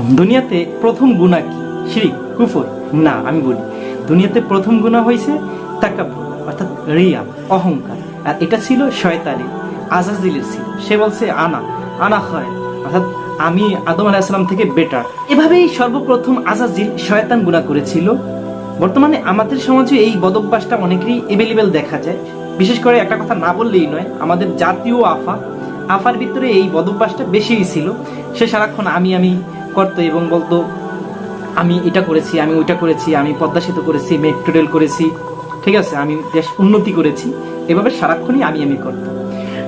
দুনিয়াতে প্রথম গুণা কি? শিরিক, কুফর? না, আমি বলি, দুনিয়াতে প্রথম গুণা হয়েছে তাকাব্বুর, অর্থাৎ রিয়া, অহংকার। আর এটা ছিল শয়তানি আজাজিলের ছিল সে বলছে, আনা আনা হয় অর্থাৎ আমি আদম আলাহিসাল্লাম থেকে বেটার এভাবেই সর্বপ্রথম আজাজিল শয়তান গুণা করেছিল। বর্তমানে আমাদের সমাজে এই বদভ্যাসটা অনেকেরই এভেলেবেল দেখা যায়। বিশেষ করে একটা কথা না বললেই নয়, আমাদের জাতীয় আফা, আফার ভিতরে এই বদভ্যাসটা বেশিই ছিল। সে সারাক্ষণ আমি আমি করতো এবং বলতো, আমি এটা করেছি, আমি ওইটা করেছি, আমি পদ্মা সেতু করেছি, মেট্রো রেল করেছি, ঠিক আছে, আমি দেশ উন্নতি করেছি, এভাবে সারাক্ষণই আমি আমি করতাম।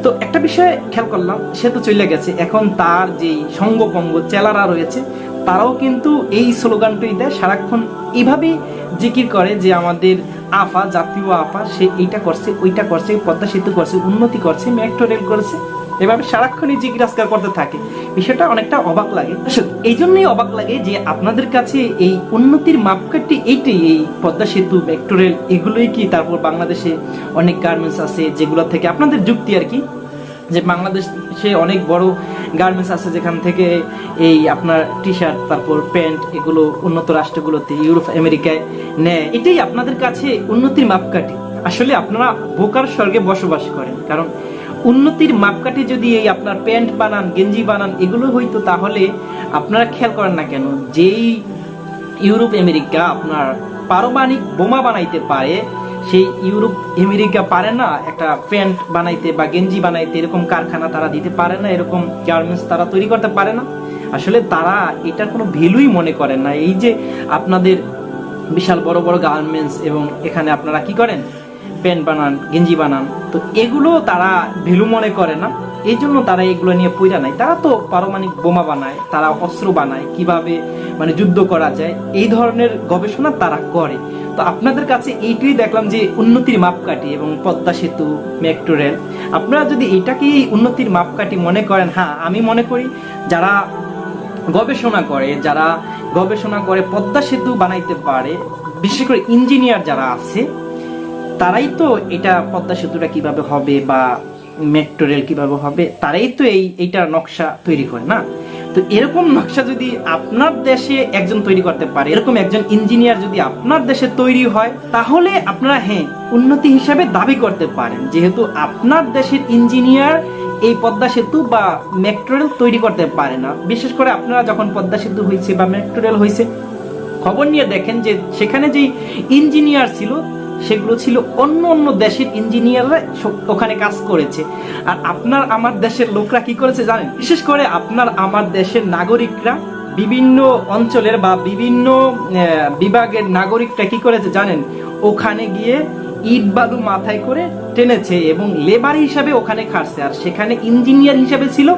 তো একটা বিষয় খেয়াল করলাম, সে তো চলে গেছে, এখন তার যেই সঙ্গপঙ্গ চেলারা রয়েছে, তারাও কিন্তু এই স্লোগানটাই দেয়, সারাক্ষণ এইভাবেই জিকির করে যে আমাদের আফা, জাতীয় আফা, সে এইটা করছে, ওইটা করছে পদ্মা সেতু করছে, উন্নতি করছে, মেট্রো রেল করেছে। এভাবে সারাক্ষণই জিজ্ঞাসা করতে থাকে। বিষয়টা অনেকটা অবাক লাগে। এই জন্যই অবাক লাগে যে আপনাদের কাছে এই উন্নতির মাপকাঠি এইটাই, এই পদ্মা সেতু, মেট্রো রেল, এগুলোই কি তারপর বাংলাদেশে অনেক গার্মেন্টস আছে যেগুলো থেকে আপনাদের যুক্তি আর কি? যে বাংলাদেশে অনেক বড় গার্মেন্টস আছে যেখান থেকে এই আপনার টি শার্ট তারপর প্যান্ট এগুলো উন্নত রাষ্ট্রগুলোতে ইউরোপ আমেরিকায় নেয়। এটাই আপনাদের কাছে উন্নতির মাপকাঠি। আসলে আপনারা বোকার স্বর্গে বসবাস করেন। কারণ উন্নতির মাপকাঠি যদি এই আপনার প্যান্ট বানান, গেঞ্জি বানান, এগুলো হইতো তাহলে আপনারা খেয়াল করেন না কেন, যেই ইউরোপ, আমেরিকা আপনার পারমাণিক বোমা বানাইতে পারে, সেই ইউরোপ, আমেরিকা পারে না একটা প্যান্ট বানাইতে বা গেঞ্জি বানাইতে, এরকম কারখানা তারা দিতে পারে না, এরকম গার্মেন্টস তারা তৈরি করতে পারে না। আসলে তারা এটার কোনো ভ্যালুই মনে করেন না। এই যে আপনাদের বিশাল বড় বড় গার্মেন্টস এবং এখানে আপনারা কি করেন প্যান্ট বানান, গেঞ্জি বানান, তো এগুলো তারা ভ্যালু মনে করে না। এই জন্য তারা এগুলো নিয়ে পইরা নাই তারা তো পারমাণবিক বোমা বানায়, তারা অস্ত্র বানায়, কীভাবে মানে যুদ্ধ করা যায়, এই ধরনের গবেষণা তারা করে। তো আপনাদের কাছে এইটাই দেখলাম যে উন্নতির মাপকাঠি এবং পদ্মা সেতু, মেট্রো রেল। আপনারা যদি এটাকেই উন্নতির মাপকাঠি মনে করেন হ্যাঁ আমি মনে করি যারা গবেষণা করে, যারা গবেষণা করে পদ্মা সেতু বানাইতে পারে, বিশেষ করে ইঞ্জিনিয়ার যারা আছে তারাই তো এটা পদ্মা সেতুটা কীভাবে হবে বা মেট্রো রেল কীভাবে হবে, তারাই তো এই এইটার নকশা তৈরি করে, না? তো এরকম নকশা যদি আপনার দেশে একজন তৈরি করতে পারে, এরকম একজন ইঞ্জিনিয়ার যদি আপনার দেশে তৈরি হয়, তাহলে আপনারা হ্যাঁ উন্নতি হিসাবে দাবি করতে পারেন। যেহেতু আপনার দেশের ইঞ্জিনিয়ার এই পদ্মা সেতু বা মেট্রো রেল তৈরি করতে পারে না। বিশেষ করে আপনারা যখন পদ্মা সেতু হয়েছে বা মেট্রো রেল হয়েছে খবর নিয়ে দেখেন যে সেখানে যেই ইঞ্জিনিয়ার ছিল সেগুলো ছিল অন্য অন্য দেশের ইঞ্জিনিয়াররা ওখানে কাজ করেছে। আর আপনার আমার দেশের লোকরা কি করেছে জানেন? বিশেষ করে আপনার আমার দেশের নাগরিকরা বিভিন্ন অঞ্চলের বা বিভিন্ন বিভাগের নাগরিকরা কি করেছে জানেন? ওখানে গিয়ে ইট বালু মাথায় করে টেনেছে এবং লেবার হিসাবে ওখানে খাটছে। আর সেখানে ইঞ্জিনিয়ার হিসাবে ছিল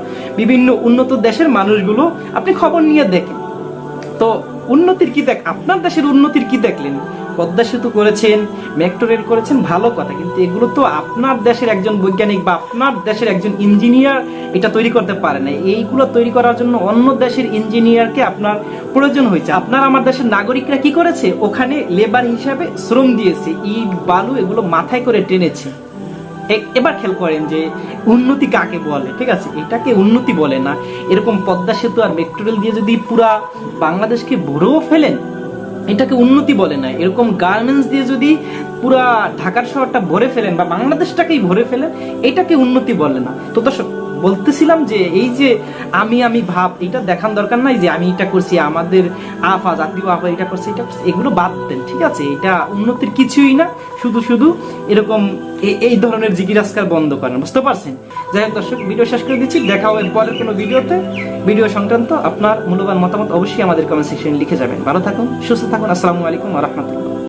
বিভিন্ন উন্নত দেশের মানুষগুলো। আপনি খবর নিয়ে দেখেন। তো উন্নতির কি দেখ আপনার দেশের উন্নতির কি দেখলেন? পদ্মা সেতু করেছেন, মেট্রো রেল করেছেন, ভালো কথা, কিন্তু এগুলো তো আপনার দেশের একজন বৈজ্ঞানিক বা আপনার দেশের একজন ইঞ্জিনিয়ার এটা তৈরি করতে পারে না। এইগুলো তৈরি করার জন্য অন্য দেশের ইঞ্জিনিয়ারকে আপনার প্রয়োজন হয়েছে। আপনার আমার দেশের নাগরিকরা কি করেছে? ওখানে লেবার হিসাবে শ্রম দিয়েছে। ইট, বালু এগুলো মাথায় করে টেনেছে। এবার খেয়াল করেন যে উন্নতি কাকে বলে, ঠিক আছে? এটাকে উন্নতি বলে না। এরকম পদ্মা সেতু আর মেট্রো রেল দিয়ে যদি পুরা বাংলাদেশকে ভরেও ফেলেন, এটাকে উন্নতি বলে না। এরকম গার্মেন্টস দিয়ে যদি পুরা ঢাকার শহরটা ভরে ফেলেন বা বাংলাদেশটাকেই ভরে ফেলেন, এটাকে উন্নতি বলে না। তো দর্শক বলতেছিলাম যে এই যে আমি আমি ভাব এটা দেখান দরকার নাই যে আমি এটা করছি, আমাদের আফা জাতীয় আফা এটা করছে, এটা এগুলো বাদ দেন, ঠিক আছে? এটা উন্নতির কিছুই না, শুধু শুধু এরকম এই ধরনের জিজ্ঞাসকার বন্ধ করেন বুঝতে পারছেন? যাই হোক দর্শক ভিডিও শেষ করে দিচ্ছি, দেখা হবে পরের কোনো ভিডিওতে ভিডিও সংক্রান্ত আপনার মূল্যবান মতামত অবশ্যই আমাদের কমেন্ট সেকশনে লিখে যাবেন। ভালো থাকুন, সুস্থ থাকুন, আসসালামু আলাইকুম রহমতুল্লাহ।